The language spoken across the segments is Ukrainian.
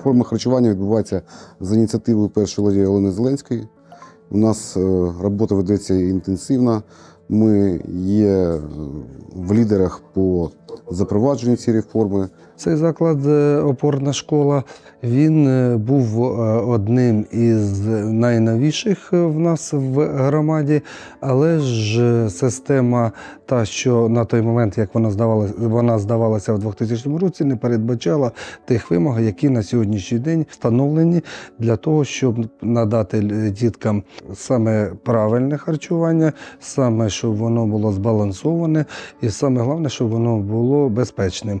Реформа харчування відбувається за ініціативою першої леді Олени Зеленської. У нас е, робота ведеться інтенсивно. Ми є е, в лідерах по запровадженню цієї реформи. Цей заклад е, опорна школа. Він е, був е, одним із найновіших в нас в громаді, але ж система, та що на той момент, як вона здавалася, вона здавалася в 2000 році, не передбачала тих вимог, які на сьогоднішній день встановлені для того, щоб надати діткам саме правильне харчування, саме щоб воно було збалансоване, і саме головне, щоб воно було безпечним.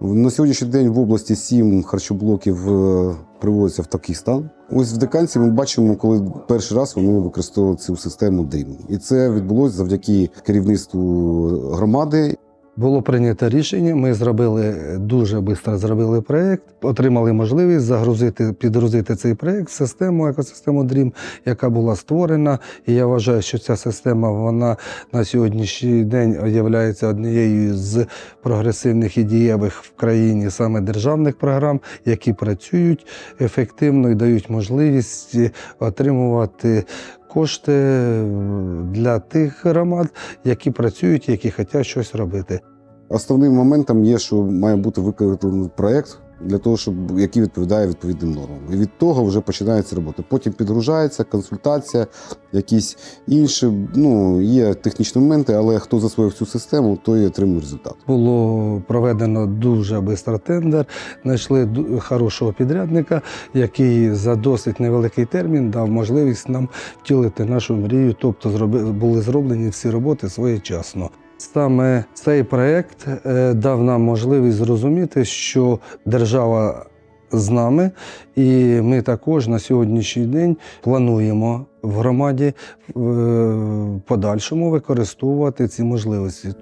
На сьогоднішній день в області сім харчоблоків е, приводяться в такий стан. Ось в деканці ми бачимо, коли перший раз вони використовували цю систему дрім, І це відбулося завдяки керівництву громади Було прийнято рішення. Ми зробили дуже швидко зробили проєкт, отримали можливість загрузити, підгрузити цей проєкт в систему, екосистему DREAM, яка була створена. І я вважаю, що ця система вона на сьогоднішній день є однією з прогресивних і дієвих в країні саме державних програм, які працюють ефективно і дають можливість отримувати. Кошти для тих громад, які працюють, які хочуть щось робити. Основним моментом є, що має бути виконаний проєкт для того, щоб який відповідає відповідним нормам. І від того вже починається робота. Потім підгружається консультація, якісь інші. Ну є технічні моменти, але хто засвоїв цю систему, той отримує результат. Було проведено дуже швидко тендер. Знайшли хорошого підрядника, який за досить невеликий термін дав можливість нам втілити нашу мрію, тобто були зроблені всі роботи своєчасно. Саме цей проект е, дав нам можливість зрозуміти, що держава з нами, і ми також на сьогоднішній день плануємо в громаді в е, подальшому використовувати ці можливості.